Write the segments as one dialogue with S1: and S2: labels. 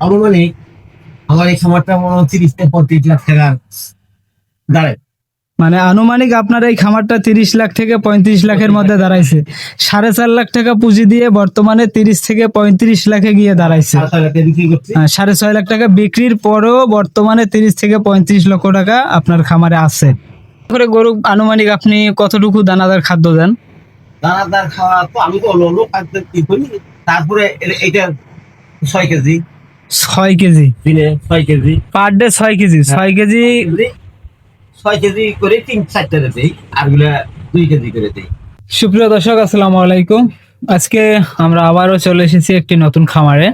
S1: আনুমানিক আমার এই খামারটা মনে হয় তিরিশ থেকে পঁয়ত্রিশ লাখ টাকা। দাঁড়ায়
S2: মানে আনুমানিক আপনার এই খামারটা তিরিশ লাখ থেকে পঁয়ত্রিশ লাখের মধ্যে দাঁড়াইছে। সাড়ে চার লাখ টাকা পুঁজি দিয়ে বর্তমানে তিরিশ থেকে পঁয়ত্রিশ লাখে গিয়ে দাঁড়াইছে।
S1: সাড়ে ছয় লাখ টাকা
S2: টাকা বিক্রির পরেও বর্তমানে তিরিশ থেকে পঁয়ত্রিশ লক্ষ টাকা আপনার খামারে আছে। করে গরু আনুমানিক আপনি কতটুকু দানাদার খাদ্য দেন?
S1: দানাদার খাওয়া তো আমি তো লোক খাদ্য কি করি? তারপরে এটা ছয় কেজি।
S2: ছয় কেজি।
S1: দিনে ছয় কেজি।
S2: পার ডে ছয় কেজি ছয় কেজি
S1: ছয় কেজি। করে তিন চারটা দেই আরগুলা দুই কেজি করে দেই।
S2: সুপ্রিয় দর্শক আসসালামু আলাইকুম। আজকে আমরা আবারও চলে এসেছি একটি নতুন খামারে।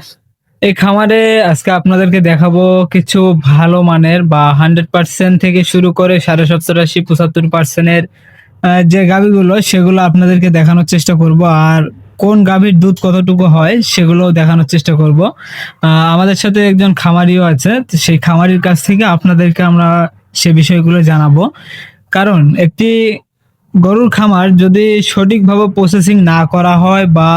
S2: এই খামারে আজকে আপনাদেরকে দেখাবো কিছু ভালো মানের বা হান্ড্রেড পার্সেন্ট থেকে শুরু করে সাড়ে সত্তর আশি পঁচাত্তর পার্সেন্টের যে গাভিগুলো সেগুলো আপনাদেরকে দেখানোর চেষ্টা করব। আর কোন গাভীর দুধ কতটুকু হয় সেগুলো দেখানোর চেষ্টা করব। আমাদের সাথে একজন খামারিও আছে সেই খামারির কাছ থেকে আপনাদেরকে আমরা সে বিষয়গুলো জানাব। কারণ একটি গরুর খামার যদি সঠিকভাবে প্রসেসিং না করা হয় বা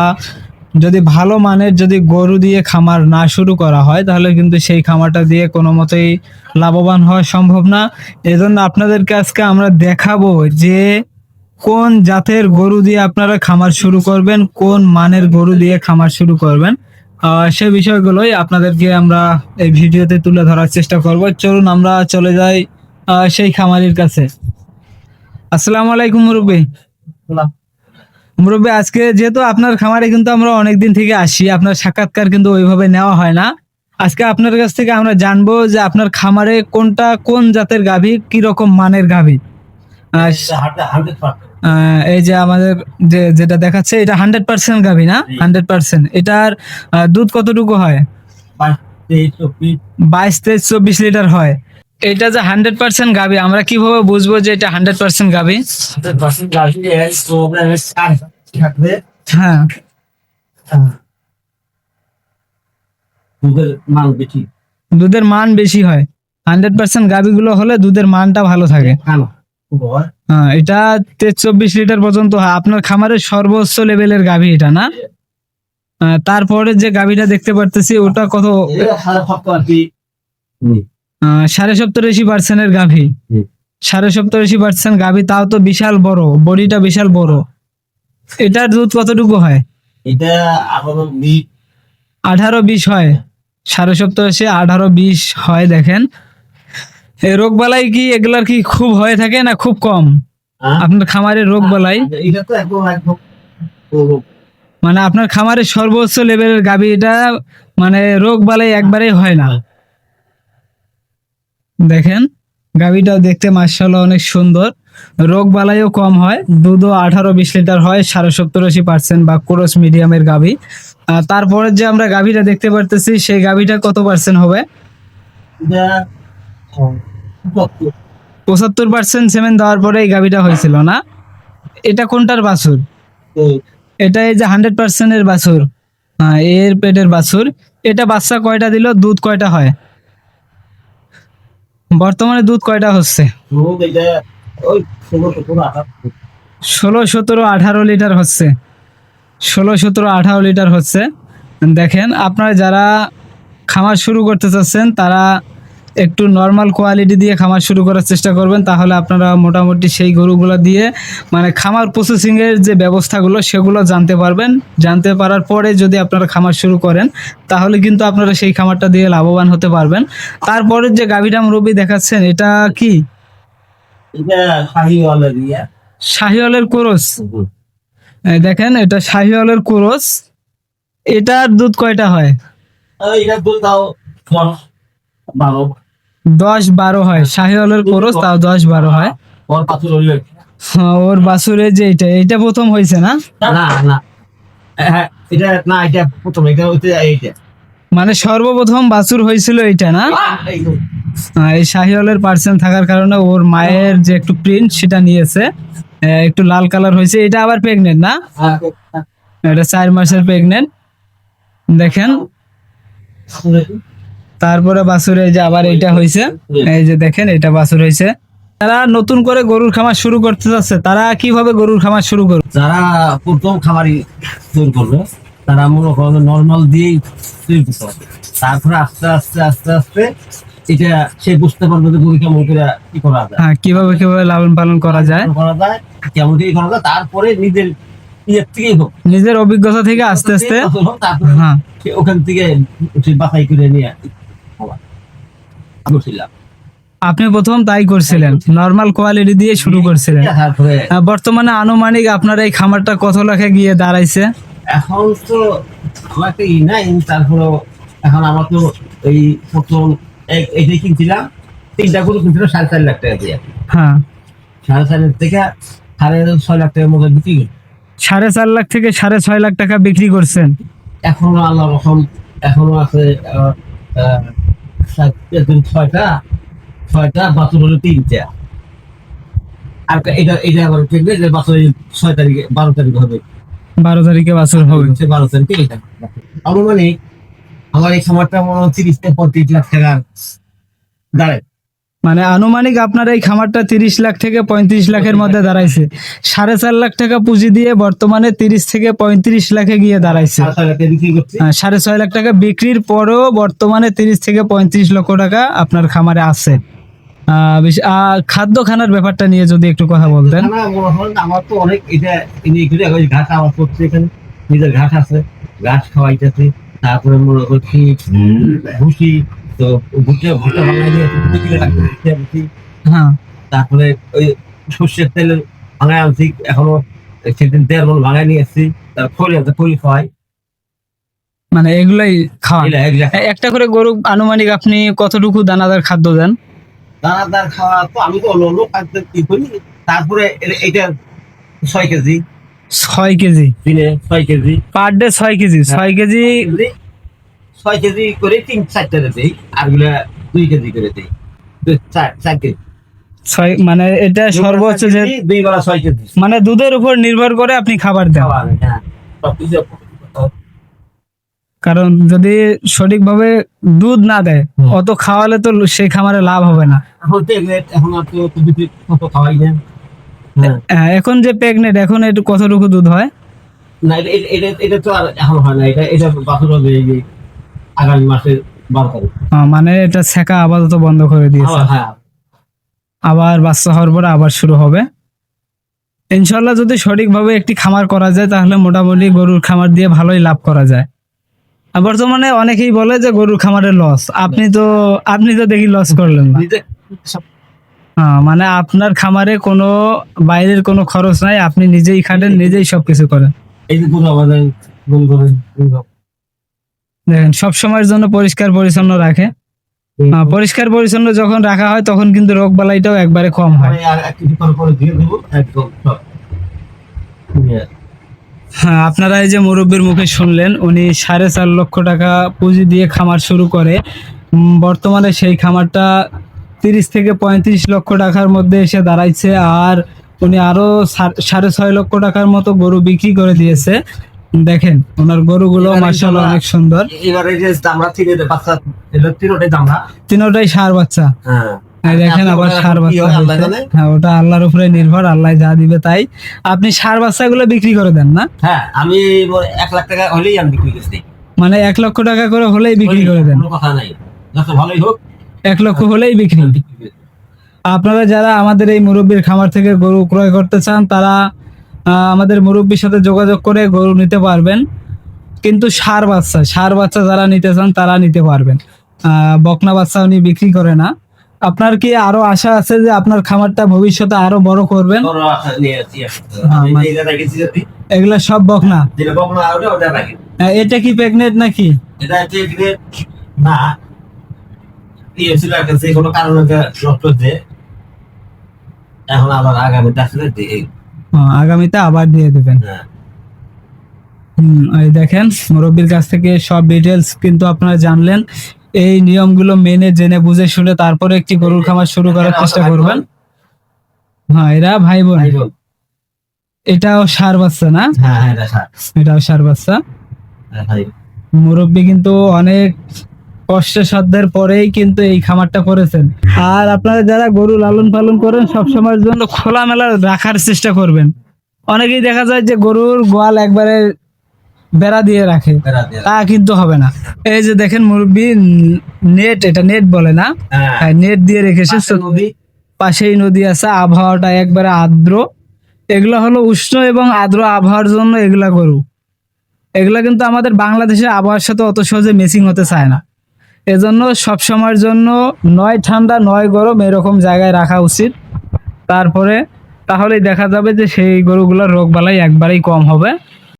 S2: যদি ভালো মানের যদি গরু দিয়ে খামার না শুরু করা হয়, তাহলে কিন্তু সেই খামারটা দিয়ে কোনো মতেই লাভবান হওয়া সম্ভব না। এজন্য আপনাদেরকে আজকে আমরা দেখাবো যে কোন জাতের গরু দিয়ে আপনারা খামার শুরু করবেন? কোন মানের গরু দিয়ে খামার শুরু করবেন? সে বিষয়গুলোই আপনাদেরকে আমরা এই ভিডিওতে তুলে ধরার চেষ্টা করব। চলুন আমরা চলে যাই সেই খামারির কাছে। আসসালামু আলাইকুম মুরব্বী। মুরব্বী আজকে যেহেতু আপনার খামারে কিন্তু আমরা অনেকদিন থেকে আসি আপনার সাক্ষাৎকার কিন্তু ওইভাবে নেওয়া হয় না। আজকে আপনার কাছ থেকে আমরা জানব যে আপনার খামারে কোনটা কোন জাতের গাভী কি রকম মানের গাভী? এই যে আমাদের যে যেটা দেখাচ্ছে এটা হান্ড্রেড পার্সেন্ট গাভী না? হান্ড্রেড পার্সেন্ট এটার দুধ কতটুকু হয়? বাইশ তেইশ চব্বিশ লিটার হয়। এটা যে হান্ড্রেড পার্সেন্ট গাভী আমরা কীভাবে বুঝব যে এটা হান্ড্রেড পার্সেন্ট গাভী? হ্যাঁ।
S1: দুধের মান বেশি।
S2: হয়। হান্ড্রেড পার্সেন্ট গাভীগুলো হলে দুধের মানটা ভালো থাকে।
S1: হ্যাঁ
S2: এটা তেইশ চব্বিশ লিটার পর্যন্ত হয়। আপনার খামারের সর্বোচ্চ লেভেলের গাভী এটা না? আহ, তারপরে যে গাভীটা দেখতে পারতেছি ওটা কত?
S1: সাড়ে
S2: সত্তর আশি পার্সেন্টের গাভী। সাড়ে সত্তর আশি পার্সেন্ট গাভী তাও তো বিশাল বড় বডিটা বিশাল বড়। এটার দুধ কতটুকু হয়?
S1: এটা
S2: আঠারো বিশ। হয়। সাড়ে সত্তর আশি আঠারো বিশ হয় দেখেন। রোগ বালাই কি এগুলার কি খুব হয়ে থাকে না খুব কম? আপনার খামারের রোগ বালাই মানে আপনার খামারের সর্বোচ্চ লেভেলের গাভী এটা মানে রোগ বালাই একবারেই হয় না। দেখেন গাভীটাও দেখতে মার্শাল্লাহ অনেক সুন্দর। রোগ বালাইও কম হয় দুধও আঠারো বিশ লিটার হয় সাড়ে সত্তর আশি পার্সেন্ট বা ক্রোস মিডিয়ামের গাভী। তারপরে যে আমরা গাভীটা দেখতে পারতেছি সেই গাভীটা কত পার্সেন্ট হবে?
S1: পঁচাত্তর।
S2: পার্সেন্ট সেমেন্ট দেওয়ার পরে এই গাভীটা হয়েছিল না? এটা কোনটার বাছুর? এটা এই যে হান্ড্রেড পার্সেন্টের বাছুর। হ্যাঁ এর পেটের বাছুর। এটা বাচ্চা কয়টা দিল? দুধ কয়টা হয়? বর্তমানে দুধ কয়টা হচ্ছে?
S1: ষোলো সতেরো আঠারো
S2: লিটার হচ্ছে। ষোলো সতেরো আঠারো লিটার হচ্ছে। দেখেন আপনারা যারা খামার শুরু করতে চাচ্ছেন তারা একটু নর্মাল কোয়ালিটি দিয়ে খামার শুরু করার চেষ্টা করবেন তাহলে আপনারা মোটামুটি সেই গরুগুলো দিয়ে মানে খামার প্রসেসিং এর যে ব্যবস্থাগুলো সেগুলো জানতে পারবেন। জানতে পারার পরে যদি আপনারা খামার শুরু করেন তাহলে কিন্তু আপনারা সেই খামারটা দিয়ে লাভবান হতে পারবেন। তারপরে যে গাভিডাম রবি দেখাচ্ছেন এটা কি? শাহিওয়ালের কোরস। দেখেন এটা শাহিওয়ালের কোরস। এটার দুধ কয়টা হয়?
S1: এটা দুধ দাও বারো
S2: দশ বারো হয়। শাহিওয়ালের খরচ তাও দশ বারো হয়।
S1: ওর
S2: হ্যাঁ, বাছুরে যে এটা এটা প্রথম হয়েছে না?
S1: না না। হ্যাঁ এটা না এটা প্রথম এটা এইটা
S2: মানে সর্বপ্রথম বাছুর হয়েছিল এটা না?
S1: এই।
S2: আহ, এই শাহিওয়ালের পার্সেন্ট থাকার কারণে ওর মায়ের যে একটু প্রিন্ট সেটা নিয়েছে। একটু লাল কালার হয়েছে এটা আবার প্রেগনেন্ট না?
S1: হ্যাঁ,
S2: এটা চার মাসের প্রেগনেন্ট দেখেন। তারপরে বাছুর এই যে আবার এটা হয়েছে এই যে দেখেন এটা বাছুর হয়েছে যারা নতুন করে গরুর খামার শুরু করতে যাচ্ছে। তারা কীভাবে গরুর খামার শুরু করবে?
S1: যারা প্রথম খামারি তৈরি করবে তারা করেন নর্মাল দিয়েই তৈরি করতে হবে তারপরে আস্তে আস্তে আস্তে আস্তে এটা সে বুঝতে পারবে যে গরু কেমন করে কি করা যায়।
S2: হ্যাঁ কীভাবে কীভাবে লালন পালন করা যায়।
S1: করা যায় কেমন কি করা যায় তারপরে নিজের ইয়ের থেকেই হোক।
S2: নিজের অভিজ্ঞতা থেকে আস্তে আস্তে। হ্যাঁ।
S1: ওখান থেকে বাছাই করে নিয়ে বসিলাম
S2: আপনি প্রথম তাই করছিলেন নর্মাল কোয়ালিটি দিয়ে শুরু করছিলেন। বর্তমানে আনুমানিক আপনার এই খামারটা কত লাখে গিয়ে দাঁড়াইছে?
S1: এখন তো আমার একটা ই নাই তারপরে এখন আমার তো এই প্রথম এই- এইটা কিনছিলাম তিনটা গরু কিনছিলাম সাড়ে চার লাখ টাকা দিয়ে।
S2: হ্যাঁ।
S1: সাড়ে চার লাখ থেকে সাড়ে ছয় লাখ টাকার মতো বিক্রি করি।
S2: সাড়ে চার লাখ থেকে সাড়ে ছয় লাখ টাকা বিক্রি করছেন?
S1: এখনও আল্লাহ রকম এখনও আছে ছয়টা ছয়টা বাছুর হলো তিনটা। আর এটা এটা আবার ঠিক যে বাছুর ছয় তারিখে বারো তারিখে হবে।
S2: বারো তারিখে বাছর হবে।
S1: বারো তারিখে এটা মানে আমার এই সময়টা মনে হচ্ছে তিরিশটা পঁয়ত্রিশ লাখ টাকার দাঁড়ায়।
S2: মানে আনুমানিক আপনার এই খামারটা তিরিশ লাখ থেকে পঁয়ত্রিশ লাখের মধ্যে দাঁড়াইছে। সাড়ে চার লাখ টাকা পুঁজি দিয়ে বর্তমানে তিরিশ থেকে পঁয়ত্রিশ লাখে গিয়ে দাঁড়াইছে।
S1: সাড়ে ছয় লাখ টাকা বিক্রি করছি?
S2: হ্যাঁ, ছয় লাখ টাকা বিক্রির পরেও বর্তমানে তিরিশ থেকে পঁয়ত্রিশ লক্ষ টাকা আপনার খামারে আছে। খাদ্য খানার ব্যাপারটা নিয়ে যদি একটু কথা বলতেন।
S1: আমার তো অনেক এটা ঘাস আবাদ করছে এখানে নিজের ঘাস আছে ঘাস খাওয়াইতেছে তারপরে মনে করছি ভুসি তো ভুট্টা ভুট্টা বাঙালি নিয়ে দুটো কিলো রাখতে
S2: হ্যাঁ।
S1: তারপরে ওই সর্ষের তেল ভাঙায় আনছি এখনও সেদিন দেড় মন ভাঙায় নিয়ে এসছি তার খড়ি আছে খড়ি খাওয়াই।
S2: মানে এগুলাই খাওয়ান। এ- একটা করে গরু আনুমানিক আপনি কতটুকু দানাদার খাদ্য দেন?
S1: দানাদার খাওয়া তো আমি তো অন্য খাদ্য কি করি? তারপরে এটা ছয় কেজি।
S2: ছয় কেজি।
S1: দিনে ছয় কেজি।
S2: পার ডে ছয় কেজি। ছয় কেজি
S1: কেজি, ছয় কেজি করে তিন চারটা দিই আরগুলা দুই কেজি করে দিই। চার চার কেজি।
S2: ছয় মানে এটা সর্বোচ্চ যে
S1: দুই বেলা ছয় কেজি।
S2: মানে দুধের উপর নির্ভর করে আপনি খাবার দেন।
S1: হ্যাঁ।
S2: কারণ যদি সঠিকভাবে দুধ না দেয় অত খাওয়ালে তো সেই খামারে লাভ হবে না।
S1: এখন হ্যাঁ।
S2: এখন যে প্রেগনেন্ট এখন একটু কতটুকু দুধ হয়?
S1: না এটা তো আর এখন হয় না। এটা এটা বাছুর হবে এই যে আগামী মাসের বারো তারিখ।
S2: মানে এটা আপাতত বন্ধ করে দিয়েছে।
S1: আবার হ্যাঁ।
S2: আবার বাচ্চা হওয়ার পরে আবার শুরু হবে। ইনশাল্লাহ যদি সঠিকভাবে একটি খামার করা যায় তাহলে মোটামুটি গরুর খামার দিয়ে ভালোই লাভ করা যায়। বর্তমানে অনেকেই বলে যে গরুর খামারের লস আপনি তো আপনি তো দেখি লস করলেন না। মানে আপনার খামারে কোনো বাইরের কোনো খরচ নাই আপনি নিজেই খাটেন নিজেই সবকিছু করেন।
S1: এই যে আমাদের করেন
S2: দেখেন সব সময়ের জন্য পরিষ্কার পরিচ্ছন্ন রাখে। পরিষ্কার পরিচ্ছন্ন যখন রাখা হয় তখন কিন্তু রোগ বালাইটাও একবারে কম হয়। হ্যাঁ আপনারা এই যে মুরব্বীর মুখে শুনলেন উনি সাড়ে চার লক্ষ টাকা পুঁজি দিয়ে খামার শুরু করে। বর্তমানে সেই খামারটা তিরিশ থেকে পঁয়ত্রিশ লক্ষ টাকার মধ্যে এসে দাঁড়াইছে আর উনি আরও সা- সাড়ে ছয় লক্ষ টাকার মতো গরু বিক্রি করে দিয়েছে। দেখেন ওনার গরুগুলো
S1: এবারে
S2: মার্শাল অনেক সুন্দর।
S1: এবারে যে দামরা থেকে বাচ্চা এটা তিনটাই দামরা
S2: তিনোটাই সার বাচ্চা।
S1: হ্যাঁ।
S2: দেখেন আবার সার বাচ্চা
S1: হয়
S2: ওটা আল্লাহর উপরে নির্ভর আল্লাহ যা দিবে তাই। আপনি সার বাচ্চাগুলো বিক্রি করে দেন না?
S1: হ্যাঁ আমি এক লাখ টাকা হলেই আমি বিক্রি করছি।
S2: মানে এক লক্ষ টাকা করে হলেই বিক্রি করে দেন।
S1: কথা নাই। যত ভালোই হোক
S2: এক লক্ষ হলেই বিক্রি। আপনারা যারা আমাদের এই মুরব্বীর খামার থেকে গরু ক্রয় করতে চান তারা আমাদের মুরব্বীর সাথে যোগাযোগ করে গরু নিতে পারবেন। কিন্তু সার বাচ্চা সার বাচ্চা যারা নিতে চান তারা নিতে পারবেন। বকনা বাচ্চা উনি বিক্রি করে না। আপনার কি আরও আশা আছে যে আপনার খামারটা ভবিষ্যতে আরও বড় করবেন? মানে- এগুলা সব বকনা? এটা কি প্রেগনেন্ট নাকি?
S1: না। কোনো কারণে এখন আবার
S2: আহ, আগামীতে আবার দিয়ে দেবেন।
S1: হ্যাঁ।
S2: এই দেখেন মুরব্বীর কাছ থেকে সব ডিটেলস কিন্তু আপনারা জানলেন। এই নিয়মগুলো মেনে জেনে বুঝে শুনে তারপরে একটি গরুর খামার শুরু করার চেষ্টা করবেন। হ্যাঁ এরা ভাই বোন। এটাও সার বাচ্চা না?
S1: হ্যাঁ হ্যাঁ।
S2: এটাও সার বাচ্চা। মুরব্বী কিন্তু অনেক কষ্টের সাধ্যের পরেই কিন্তু এই খামারটা করেছেন। আর আপনারা যারা গরু লালন পালন করেন সব সময়ের জন্য খোলামেলা রাখার চেষ্টা করবেন। অনেকেই দেখা যায় যে গরুর গোয়াল একবারে বেড়া দিয়ে রাখে তা কিন্তু হবে না। এই যে দেখেন মুরব্বী নেট এটা নেট বলে না?
S1: হ্যাঁ।
S2: নেট দিয়ে রেখেছে।
S1: নদী।
S2: পাশেই নদী আছে আবহাওয়াটা একবারে আর্দ্র। এগুলো হলো উষ্ণ এবং আর্দ্র আবহাওয়ার জন্য এগুলা গরু। এগুলা কিন্তু আমাদের বাংলাদেশের আবহাওয়ার সাথে অত সহজে মেসিং হতে চায় না। এজন্য সব সময়ের জন্য নয় ঠান্ডা, নয় গরম এরকম জায়গায় রাখা উচিত। তারপরে তাহলেই দেখা যাবে যে সেই গরুগুলোর রোগ বালাই একবারেই কম হবে।